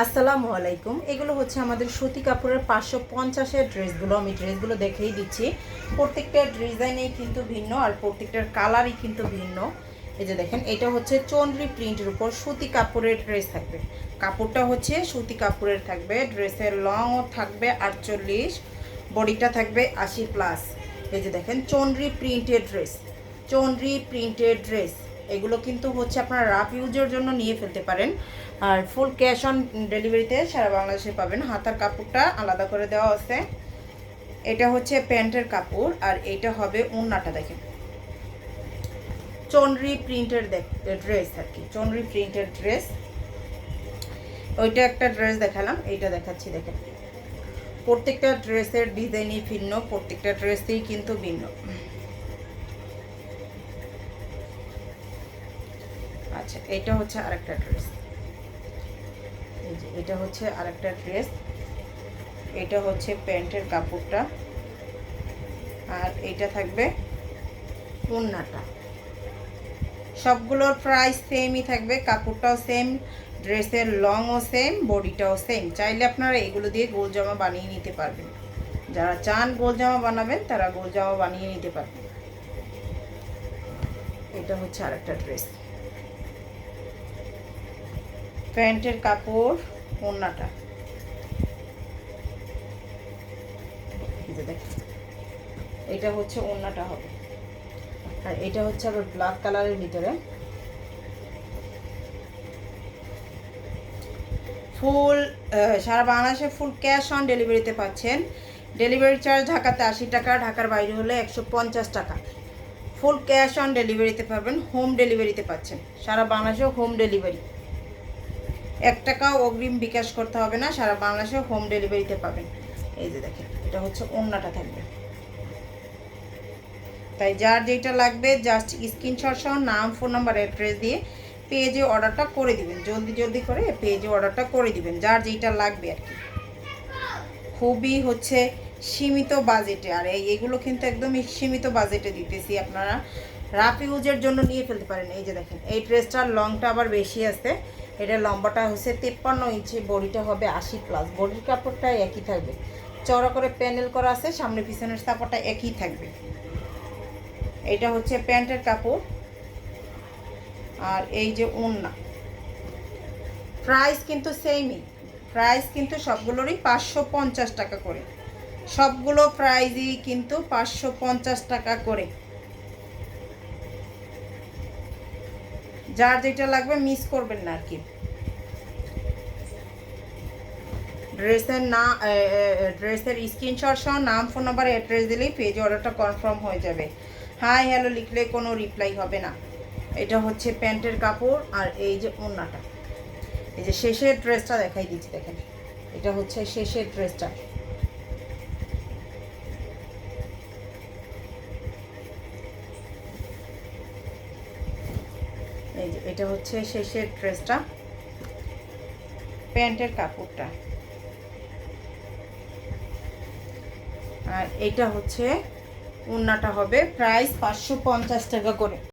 আসসালামু আলাইকুম। এগুলো হচ্ছে আমাদের সুতি কাপড়ের পাঁচশো পঞ্চাশের ড্রেসগুলো। আমি ড্রেসগুলো দেখেই দিচ্ছি। প্রত্যেকটা ডিজাইনেই কিন্তু ভিন্ন আর প্রত্যেকটার কালারই কিন্তু ভিন্ন। এই যে দেখেন, এটা হচ্ছে চন্দ্রি প্রিন্টের উপর সুতি কাপড়ের ড্রেস থাকবে। কাপড়টা হচ্ছে সুতি কাপড়ের থাকবে, ড্রেসের লংও থাকবে আটচল্লিশ, বডিটা থাকবে আশি প্লাস এই যে দেখেন Chanderi printed dress Chanderi printed dress. এগুলো কিন্তু হচ্ছে আপনারা রাফ ইউজের জন্য নিয়ে ফেলতে পারেন। আর ফুল ক্যাশ অন ডেলিভারিতে সারা বাংলাদেশে পাবেন। হাতার কাপড়টা আলাদা করে দেওয়া আছে। এটা হচ্ছে প্যান্টের কাপড় আর এটা হবে উন্নাটা দেখেন। চন্দ্রি প্রিন্টের ড্রেস আর কি, চন্দ্রি প্রিন্টের ড্রেস ওইটা একটা ড্রেস দেখালাম, এইটা দেখাচ্ছি দেখেন। প্রত্যেকটা ড্রেসের ডিজাইনই ভিন্ন, প্রত্যেকটা ড্রেসেই কিন্তু ভিন্ন। আচ্ছা এটা হচ্ছে আরেকটা ড্রেস। এটা হচ্ছে আরেকটা ড্রেস। এটা হচ্ছে প্যান্টের কাপড়টা। আর এটা থাকবে ওড়নাটা। সবগুলোর প্রাইস সেমই থাকবে, কাপড়টাও সেম ড্রেসের লংও সেম বডিটাও সেম চাইলে আপনারা এগুলো দিয়ে গোল জামা বানিয়ে নিতে পারবেন। যারা চান গোল জামা বানাবেন, তারা গোল জামা বানিয়ে নিতে পারবেন। এটা হচ্ছে আরেকটা ড্রেস প্যান্টের কাপড়, ওড়নাটা। এটা হচ্ছে ওড়নাটা হবে। আর এটা হচ্ছে আবার ব্ল্যাক কালারের ভিতরে। ফুল সারা বাংলাদেশে ফুল ক্যাশ অন ডেলিভারিতে পাচ্ছেন। ডেলিভারি চার্জ ঢাকাতে আশি টাকা, ঢাকার বাইরে হলে একশো পঞ্চাশ টাকা। ফুল ক্যাশ অন ডেলিভারিতে পাবেন হোম ডেলিভারিতে পাচ্ছেন। সারা বাংলাদেশে হোম ডেলিভারি এক টাকাও অগ্রিম বিকাশ করতে হবে না, সারা বাংলাদেশে হোম ডেলিভারিতে পাবেন। এই যে দেখেন, এটা হচ্ছে অন্যটা থাকবে। তাই যার যেটা লাগবে জাস্ট স্ক্রিনশট সহ নাম ফোন নাম্বার অ্যাড্রেস দিয়ে পেজে অর্ডারটা করে দিবেন। জলদি জলদি করে পেজে অর্ডারটা করে দিবেন, যার যেটা লাগবে আর কি। খুবই হচ্ছে সীমিত বাজেটে আর এই, এগুলো কিন্তু একদমই সীমিত বাজেটে দিতেছি আপনারা। রাফ ইউজের জন্য নিয়ে ফেলতে পারেন, এই যে দেখেন, এই ড্রেসটার লংটা আবার বেশি আছে। এটা লম্বাটা হচ্ছে তেপ্পান্ন ইঞ্চি, বডিটা হবে আশি প্লাস বডির কাপড়টা একই থাকবে। চড়া করে প্যানেল করা আছে, সামনে পিছনের সাপোর্টটা একই থাকবে। এটা হচ্ছে প্যান্টের কাপড়। আর এই যে ওড়না প্রাইস কিন্তু সেমই প্রাইস কিন্তু সবগুলোরই পাঁচশো পঞ্চাশ টাকা করে। সবগুলো প্রাইজই কিন্তু পাঁচশো পঞ্চাশ টাকা করে। যার যেটা লাগবে মিস করবেন না আর কি। ড্রেসের না ড্রেসের স্ক্রিনশট সহ নাম ফোন নাম্বার অ্যাড্রেস দিলেই পেজ অর্ডারটা কনফার্ম হয়ে যাবে। হাই হ্যালো লিখলে কোনো রিপ্লাই হবে না। এটা হচ্ছে প্যান্টের কাপড় আর এই যে ওড়নাটা এই যে শেষের ড্রেসটা দেখাই দিচ্ছি, দেখেন। এটা হচ্ছে শেষের ড্রেসটা এই যে, এটা হচ্ছে শেষের ড্রেসটা, প্যান্টের কাপড়টা। আর এটা হচ্ছে উন্নাটা হবে প্রাইস পাঁচশো পঞ্চাশ টাকা করে।